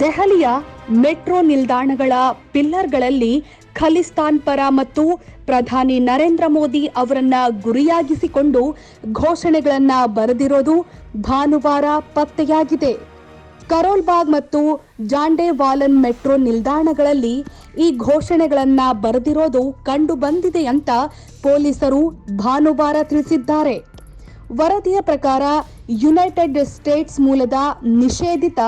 ದೆಹಲಿಯ ಮೆಟ್ರೋ ನಿಲ್ದಾಣಗಳ ಪಿಲ್ಲರ್ಗಳಲ್ಲಿ ಖಲಿಸ್ತಾನ್ ಪರ ಮತ್ತು ಪ್ರಧಾನಿ ನರೇಂದ್ರ ಮೋದಿ ಅವರನ್ನ ಗುರಿಯಾಗಿಸಿಕೊಂಡು ಘೋಷಣೆಗಳನ್ನ ಬರೆದಿರೋದು ಭಾನುವಾರ ಪತ್ತೆಯಾಗಿದೆ. ಕರೋಲ್ಬಾಗ್ ಮತ್ತು ಜಾಂಡೇವಾಲನ್ ಮೆಟ್ರೋ ನಿಲ್ದಾಣಗಳಲ್ಲಿ ಈ ಘೋಷಣೆಗಳನ್ನ ಬರೆದಿರೋದು ಕಂಡು ಬಂದಿದೆ ಅಂತ ಪೊಲೀಸರು ಭಾನುವಾರ ತಿಳಿಸಿದ್ದಾರೆ. ವರದಿಯ ಪ್ರಕಾರ ಯುನೈಟೆಡ್ ಸ್ಟೇಟ್ಸ್ ಮೂಲದ ನಿಷೇಧಿತ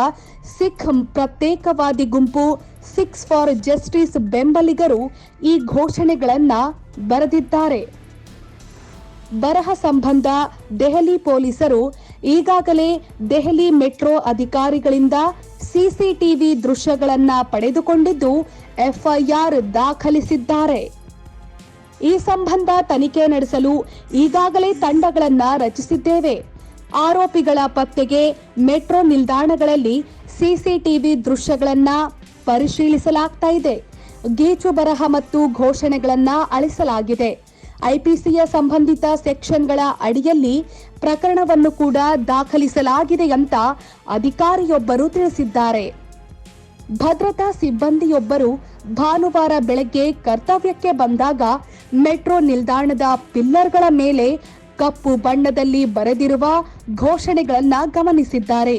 ಸಿಖ್ ಪ್ರತ್ಯೇಕವಾದಿ ಗುಂಪು ಸಿಕ್ಸ್ ಫಾರ್ ಜಸ್ಟಿಸ್ ಬೆಂಬಲಿಗರು ಈ ಘೋಷಣೆಗಳನ್ನ ಬರೆದಿದ್ದಾರೆ. ಬರಹ ಸಂಬಂಧ ದೆಹಲಿ ಪೊಲೀಸರು ಈಗಾಗಲೇ ದೆಹಲಿ ಮೆಟ್ರೋ ಅಧಿಕಾರಿಗಳಿಂದ ಸಿಸಿಟಿವಿ ದೃಶ್ಯಗಳನ್ನ ಪಡೆದುಕೊಂಡಿದ್ದು ಎಫ್ಐಆರ್ ದಾಖಲಿಸಿದ್ದಾರೆ. ಈ ಸಂಬಂಧ ತನಿಖೆ ನಡೆಸಲು ಈಗಾಗಲೇ ತಂಡಗಳನ್ನ ರಚಿಸಿದ್ದೇವೆ. ಆರೋಪಿಗಳ ಪತ್ತೆಗೆ ಮೆಟ್ರೋ ನಿಲ್ದಾಣಗಳಲ್ಲಿ ಸಿಸಿಟಿವಿ ದೃಶ್ಯಗಳನ್ನ ಪರಿಶೀಲಿಸಲಾಗ್ತಾ ಇದೆ. ಗೀಚು ಬರಹ ಮತ್ತು ಘೋಷಣೆಗಳನ್ನ ಅಳಿಸಲಾಗಿದೆ. ಐಪಿಸಿಯ ಸಂಬಂಧಿತ ಸೆಕ್ಷನ್ಗಳ ಅಡಿಯಲ್ಲಿ ಪ್ರಕರಣವನ್ನು ಕೂಡ ದಾಖಲಿಸಲಾಗಿದೆ ಅಂತ ಅಧಿಕಾರಿಯೊಬ್ಬರು ತಿಳಿಸಿದ್ದಾರೆ. ಭದ್ರತಾ ಸಿಬ್ಬಂದಿಯೊಬ್ಬರು ಭಾನುವಾರ ಬೆಳಗ್ಗೆ ಕರ್ತವ್ಯಕ್ಕೆ ಬಂದಾಗ ಮೆಟ್ರೋ ನಿಲ್ದಾಣದ ಪಿಲ್ಲರ್ಗಳ ಮೇಲೆ ಕಪ್ಪು ಬಣ್ಣದಲ್ಲಿ ಬರೆದಿರುವ ಘೋಷಣೆಗಳನ್ನ ಗಮನಿಸಿದ್ದಾರೆ.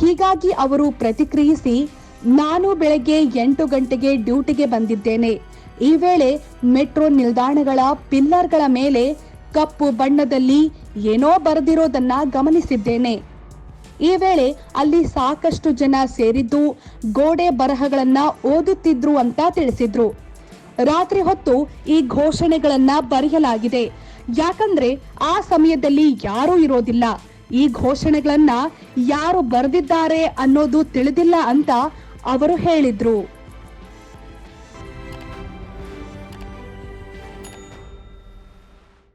ಹೀಗಾಗಿ ಅವರು ಪ್ರತಿಕ್ರಿಯಿಸಿ, ನಾನು ಬೆಳಗ್ಗೆ ಎಂಟು ಗಂಟೆಗೆ ಡ್ಯೂಟಿಗೆ ಬಂದಿದ್ದೇನೆ. ಈ ವೇಳೆ ಮೆಟ್ರೋ ನಿಲ್ದಾಣಗಳ ಪಿಲ್ಲರ್ಗಳ ಮೇಲೆ ಕಪ್ಪು ಬಣ್ಣದಲ್ಲಿ ಏನೋ ಬರೆದಿರೋದನ್ನ ಗಮನಿಸಿದ್ದೇನೆ. ಈ ವೇಳೆ ಅಲ್ಲಿ ಸಾಕಷ್ಟು ಜನ ಸೇರಿದ್ದು ಗೋಡೆ ಬರಹಗಳನ್ನ ಓದುತ್ತಿದ್ರು ಅಂತ ತಿಳಿಸಿದ್ರು. ರಾತ್ರಿ ಹೊತ್ತು ಈ ಘೋಷಣೆಗಳನ್ನ ಬರೆಯಲಾಗಿದೆ. ಯಾಕಂದ್ರೆ ಆ ಸಮಯದಲ್ಲಿ ಯಾರೂ ಇರೋದಿಲ್ಲ. ಈ ಘೋಷಣೆಗಳನ್ನ ಯಾರು ಬರೆದಿದ್ದಾರೆ ಅನ್ನೋದು ತಿಳಿದಿಲ್ಲ ಅಂತ ಅವರು ಹೇಳಿದ್ರು.